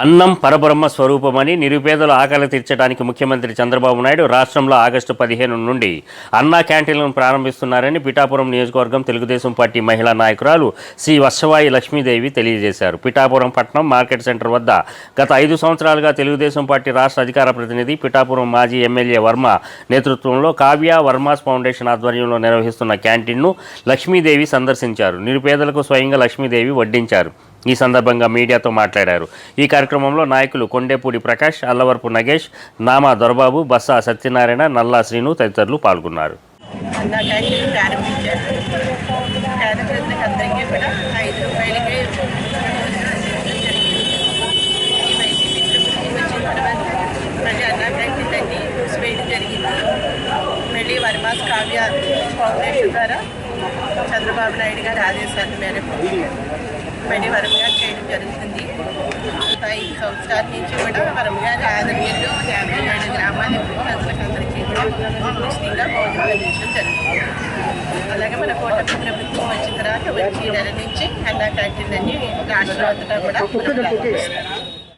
అన్నం పరబ్రహ్మ స్వరూపమని నిరుపేదల ఆకలి తీర్చడానికి ముఖ్యమంత్రి చంద్రబాబు నాయుడు రాష్ట్రంలో ఆగస్టు పదిహేను నుండి అన్నా క్యాంటీన్లను ప్రారంభిస్తున్నారని పిఠాపురం నియోజకవర్గం తెలుగుదేశం పార్టీ మహిళా నాయకురాలు శ్రీ వర్షవాయి లక్ష్మీదేవి తెలియజేశారు. పిఠాపురం పట్టణం మార్కెట్ సెంటర్ వద్ద గత ఐదు సంవత్సరాలుగా తెలుగుదేశం పార్టీ రాష్ట్ర అధికార ప్రతినిధి పిఠాపురం మాజీ ఎమ్మెల్యే వర్మ నేతృత్వంలో కావ్య వర్మాస్ ఫౌండేషన్ ఆధ్వర్యంలో నిర్వహిస్తున్న క్యాంటీన్ను లక్ష్మీదేవి సందర్శించారు. నిరుపేదలకు స్వయంగా లక్ష్మీదేవి వడ్డించారు. ఈ సందర్భంగా మీడియాతో మాట్లాడారు. ఈ కార్యక్రమంలో నాయకులు కొండేపూడి ప్రకాష్ అల్లవరపు నగేష్ నామా దొరబాబు బస్సా సత్యనారాయణ నల్లా శ్రీను తదితరులు పాల్గొన్నారు. మళ్ళీ మళ్ళీ వర్మాస్ కావ్య ఫౌండేషన్ ద్వారా చంద్రబాబు నాయుడు గారి ఆదేశాల మేరకు మళ్ళీ వరంగా చేయడం జరుగుతుంది. గత ఐదు సంవత్సరాల నుంచి కూడా వరంగా గారి ఆధ్వర్యంలో యాభై ఏడు గ్రామాల ప్రజలకు కూడా ఉచితంగా భోజనం అందించడం జరుగుతుంది. అలాగే మన కూటమి ప్రభుత్వం వచ్చిన తర్వాత వచ్చి నెల నుంచి అన్నా క్యాంటీన్ అన్ని రాష్ట్రం అంతటా కూడా